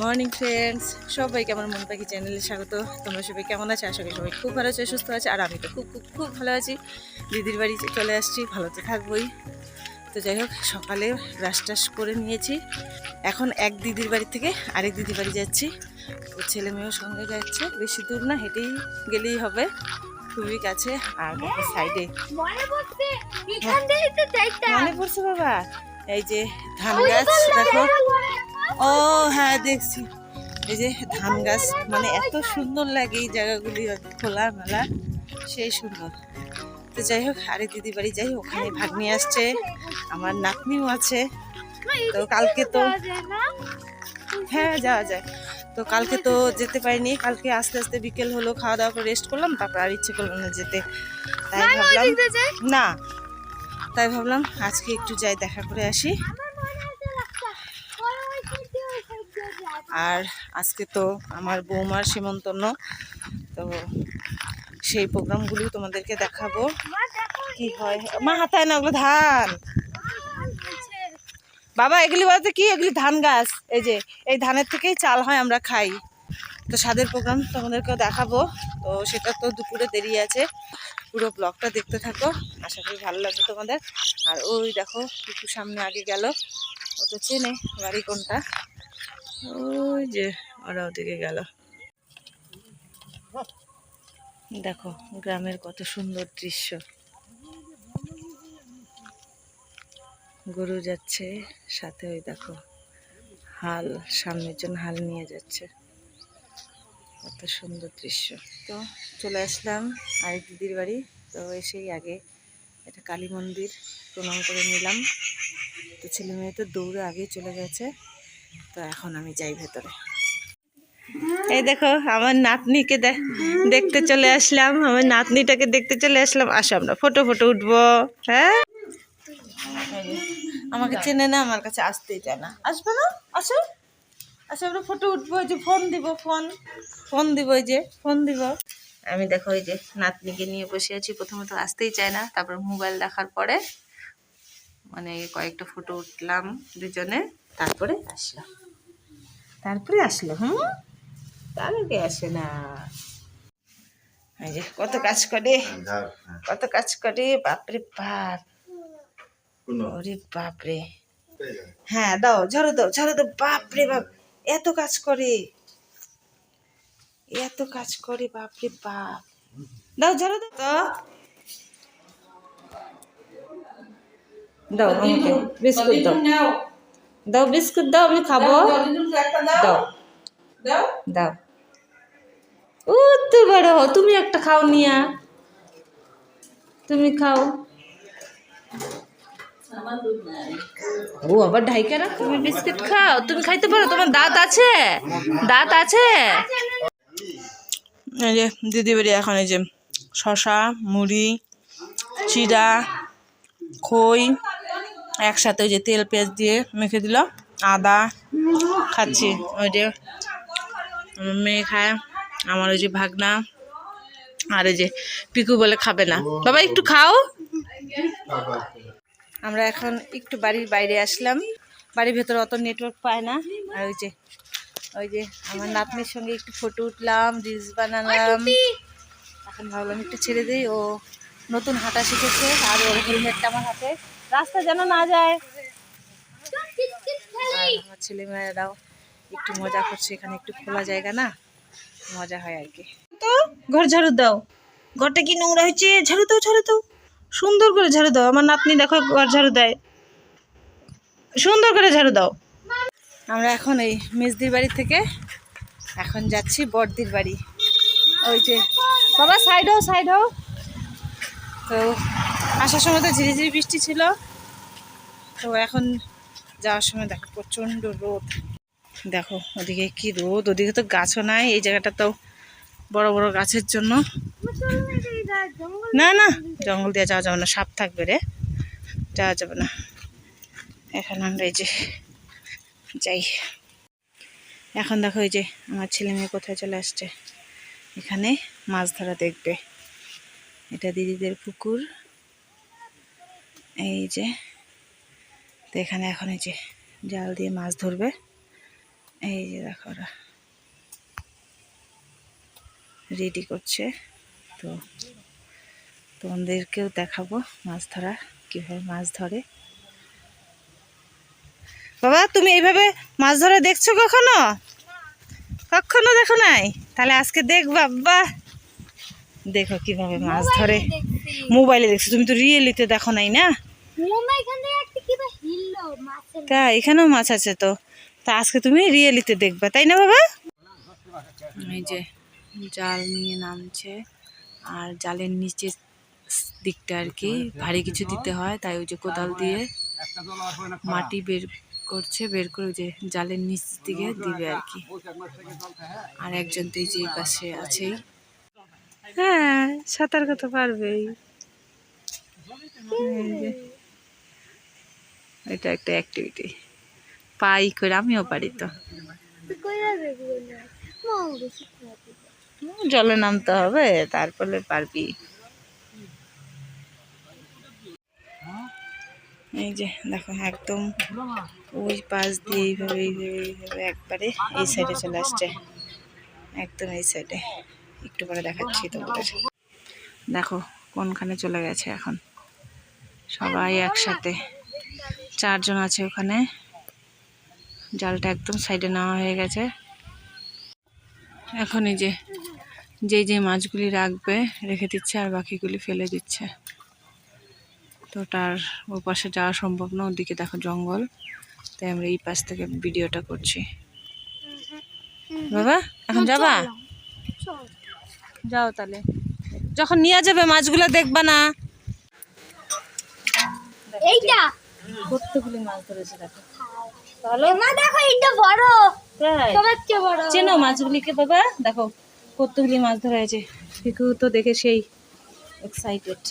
Morning friends সবাইকে আমার মন পাখি চ্যানেলে স্বাগত। তোমরা সবাই কেমন আছে? আশা করি সবাই খুব ভালো আছে সুস্থ আছে আর আমি তো খুব খুব খুব ভালো আছি। দিদির বাড়ি চলে আসছি ভালো তো থাকবোই। তো যাই হোক সকালে ব্রাশ টাশ করে নিয়েছি। এখন এক দিদির বাড়ি থেকে আরেক দিদির বাড়ি যাচ্ছি। তো ছেলে মেয়েও সঙ্গে যাচ্ছে। বেশি দূর না হেঁটেই গেলেই হবে। খুবই কাছে আর সাইডে মনে দেখতাম মনে পড়ছে বাবা? এই যে ধান গাছ দেখো। ও হ্যাঁ দেখছি। এই যে ধান গাছ মানে এত সুন্দর লাগে এই জায়গাগুলি খোলা মেলা সেই সুন্দর। তো যাই হোক আরে দিদি বাড়ি যাই ওখানে ভাগ্নি আসছে আমার নাতনিও আছে। তো কালকে তো হ্যাঁ যাওয়া যায়। তো কালকে তো যেতে পারিনি কালকে আস্তে আস্তে বিকেল হলো খাওয়া দাওয়া করে রেস্ট করলাম তারপর আর ইচ্ছে করল না যেতে। তাই ভাবলাম না তাই ভাবলাম আজকে একটু যাই দেখা করে আসি। আর আজকে তো আমার বৌমার সীমন্তন্য তো সেই প্রোগ্রামগুলি তোমাদেরকে দেখাবো। কি হয়? মা হাতায় না, ওগুলো ধান। বাবা, এগুলি বলতে কি? এগুলি ধান গাছ। এই যে, এই ধানের থেকেই চাল হয়, আমরা খাই। তো স্বাদের প্রোগ্রাম তোমাদেরকেও দেখাবো। তো সেটা তো দুপুরে দেরি আছে। পুরো ব্লগটা দেখতে থাকো। আশা করি ভালো লাগবে তোমাদের। আর ওই দেখো একটু সামনে আগে গেল। ও তো চেনে বাড়ি কোনটা। ওই যে ওরা ওদিকে গেল। দেখো গ্রামের কত সুন্দর দৃশ্য। গরু যাচ্ছে সাথে ওই দেখো হাল, সামনের জন্য হাল নিয়ে যাচ্ছে। কত সুন্দর দৃশ্য। তো চলে আসলাম আরেক দিদির বাড়ি। তো এসেই আগে একটা কালী মন্দির প্রণাম করে নিলাম। তো ছেলে মেয়ে তো দৌড়ে আগে চলে গেছে। তো এখন আমি যাই ভেতরে। এই দেখো আমার নাতনিকে দেখতে চলে আসলাম। আমার নাতনিটাকে দেখতে চলে আসলাম। আসো আমরা ফটো ফটো উঠবো। হ্যাঁ? আমাকে চেনে না আমার কাছে আসতেই চায় না। আসবে না? আসো। আসো আমরা ফটো উঠবো। ওই যে ফোন দিব ফোন। ফোন দিব ওই যে ফোন দিব। আমি দেখো ওই যে নাতনিকে নিয়ে বসে আছি। প্রথমত আসতেই চায় না তারপর মোবাইল দেখার পরে মানে কয়েকটা ফটো উঠলাম দুজনে। তারপরে আসলাম তারপরে আসলো হুম? তার আগে আসে না। যে কত কাজ করে কত কাজ করে বাপরে বাপ। ওরে বাপরে। হ্যাঁ দাও ঝাড়ু দাও ঝাড়ু দাও বাপরে বাপ। এত কাজ করে। এত কাজ করে বাপরে বাপ। দাও ঝরো দাও তো। দাও আমাকে বিস্কুট দাও। দাও বিস্কুট দাও আমি খাব। দাও দাও। ও তো বড় তুমি একটা খাও নিয়া। তুমি খাও। ও আবার ঢাইকা রাখ। তুমি বিস্কিট খাও। তুমি খাইতে পারো? তোমার দাঁত আছে? দাঁত আছে? এই যে দিদি বাড়ি এখন এই যে শশা মুড়ি চিড়া খই। একসাথে ওই যে তেল পেঁয়াজ দিয়ে মেখে দিল আদা খাচ্ছি, ওই যে আমার মেয়ে খায়, আমার ওই যে ভাগনা, আর ওই যে পিকু বলে খাবে না। বাবা, একটু খাও। আমরা এখন একটু বাড়ির বাইরে আসলাম। বাড়ির ভেতরে অত নেটওয়ার্ক পায় না। আর ওই যে ওই যে আমার নাতনির সঙ্গে একটু ফটো উঠলাম রিলস বানালাম। এখন ভাবলাম একটু ছেড়ে দিই। ও নতুন হাঁটা শিখেছে, আর ওর হেলমেটটা আমার হাতে। রাস্তা যেন না যায়। আমার ছেলেমেয়েরাও একটু মজা করছে এখানে একটু খোলা জায়গা না? মজা হয় আর কি। তো ঘর ঝাড়ু দাও। ঘরটা কি নোংরা হয়েছে? ঝাড়ু দাও ঝাড়ু দাও। সুন্দর করে ঝাড়ু দাও। আমার নাতনি দেখো ঘর ঝাড়ু দেয়। সুন্দর করে ঝাড়ু দাও। আমরা এখন এই মেজদির বাড়ি থেকে এখন যাচ্ছি বড়দির বাড়ি। ওই যে বাবা সাইড হও সাইড হও। তো আসার সময় তো ঝিরিঝিরি বৃষ্টি ছিল। তো এখন যাওয়ার সময় দেখো প্রচণ্ড রোদ। দেখো ওদিকে কি রোদ, ওদিকে তো গাছও নাই, এই জায়গাটা তো বড় বড় গাছের জন্য। না না, জঙ্গল দিয়ে যাওয়া যাবে না, সাপ থাকবে রে। যাওয়া যাবে না। এখন আমরা এই যে যাই। এখন দেখো এই যে আমার ছেলে মেয়ে কোথায় চলে আসছে। এখানে মাছ ধরা দেখবে। এটা দিদিদের পুকুর। এই যে, তো এখানে এখন এই যে জাল দিয়ে মাছ ধরবে। এই যে দেখো ওরা রেডি করছে। তো তোমাদেরকেও দেখাবো মাছ ধরা, কীভাবে মাছ ধরে। বাবা, তুমি এইভাবে মাছ ধরা দেখছ কখনো? কখনো দেখো নাই? তাহলে আজকে দেখবা বাবা দেখো কীভাবে মাছ ধরে। মোবাইলে দেখছ। তুমি তো রিয়েলিতে দেখো নাই না? তা এখানেও মাছ আছে তো। তা আজকে তুমি রিয়েলিতে দেখবা তাই না বাবা? এই যে জাল নিয়ে নামছে আর জালের নিচের দিকটা আর কি ভারী কিছু দিতে হয় তাই ওই যে কোদাল দিয়ে মাটি বের করছে বের করে ওই যে জালের নিচ দিকে দিবে আর কি। আর একজন তো এই যে পাশে আছেই। হ্যাঁ সাঁতার কাটতে পারবেই। এটা একটা অ্যাক্টিভিটি পাই করে আমিও পারি তো। জলে নামতে হবে, তারপরে পারবি। এই যে, দেখো, একদম ওই পাশ দিয়ে এইভাবে একবারে এই সাইডে চলে আসছে। একদম এই সাইডে একটু পরে দেখাচ্ছি তোমাদের। দেখো, কোনখানে চলে গেছে এখন। সবাই একসাথে। চারজন আছে ওখানে। জালটা একদম সাইডে নেওয়া হয়ে গেছে। এখন এই যে যে যে মাছগুলি রাখবে, রেখে দিচ্ছে আর বাকিগুলি ফেলে দিচ্ছে। তো তার ও পাশে যাওয়া সম্ভব না, ওদিকে দেখো জঙ্গল। তাই আমরা এই পাশ থেকে ভিডিওটা করছি। বাবা, এখন যাবা? যাও তাহলে। যখন নিয়ে যাবে মাছগুলো দেখবা না। এইটা? কতগুলি মাছ ধরেছে দেখো। দেখো এইটা বড়। সবার বড়। চেনো মাছগুলিকে বাবা? দেখো কতগুলি মাছ ধরা হয়েছে। তো দেখে সেই এক্সাইটেড